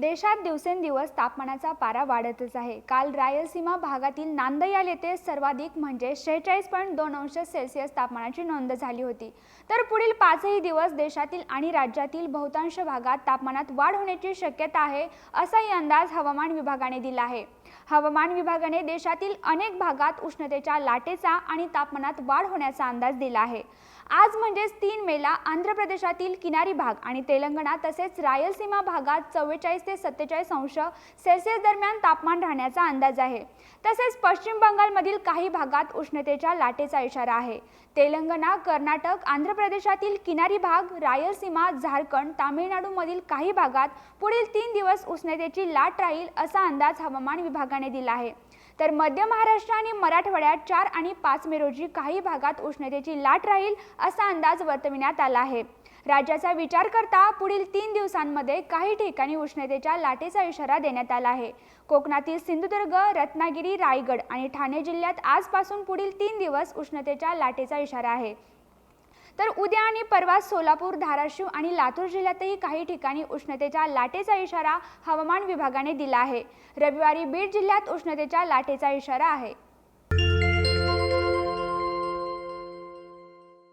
देशात दिवसेंदिवस तापमानाचा पारा वाढतच आहे. काल रायलसीमा भागातील नांदयाल येथे सर्वाधिक म्हणजे शेहेचाळीस पॉईंट दोन अंश सेल्सिअस तापमानाची नोंद झाली होती. तर पुढील पाचही दिवस देशातील आणि राज्यातील बहुतांश भागात तापमानात वाढ होण्याची शक्यता आहे असाही अंदाज हवामान विभागाने दिला आहे. हवामान विभागाने देशातील अनेक भागात उष्णतेच्या लाटेचा आणि तापमानात वाढ होण्याचा अंदाज दिला आहे. आज म्हणजेच तीन मेला आंध्र प्रदेशातील किनारी भाग आणि तेलंगणा तसेच रायलसीमा भागात चव्वेचाळीस ते सत्तेचाळीस अंश सेल्सिअस दरम्यान तापमान राहण्याचा अंदाज आहे. तसेच पश्चिम बंगालमधील काही भागात उष्णतेच्या लाटेचा इशारा आहे. तेलंगणा कर्नाटक आंध्र प्रदेशातील किनारी भाग रायलसीमा झारखंड तामिळनाडूमधील काही भागात पुढील तीन दिवस उष्णतेची लाट राहील असा अंदाज हवामान विभाग विभागाने दिला आहे. तर मध्य महाराष्ट्र आणि मराठवाड्यात चार आणि पाच मे रोजी काही भागात उष्णतेची लाट राहील असा अंदाज वर्तविण्यात आला आहे. राज्याचा विचार करता पुढील तीन दिवसांमध्ये काही ठिकाणी उष्णतेच्या लाटेचा इशारा देण्यात आला आहे. कोकणातील सिंधुदुर्ग रत्नागिरी रायगड आणि ठाणे जिल्ह्यात आजपासून पुढील तीन दिवस उष्णतेच्या लाटेचा इशारा आहे. तर उद्या आणि परवा सोलापूर धाराशिव आणि लातूर जिल्ह्यातही काही ठिकाणी उष्णतेच्या लाटेचा इशारा हवामान विभागाने दिला आहे. रविवारी बीड जिल्ह्यात उष्णतेच्या लाटेचा इशारा आहे.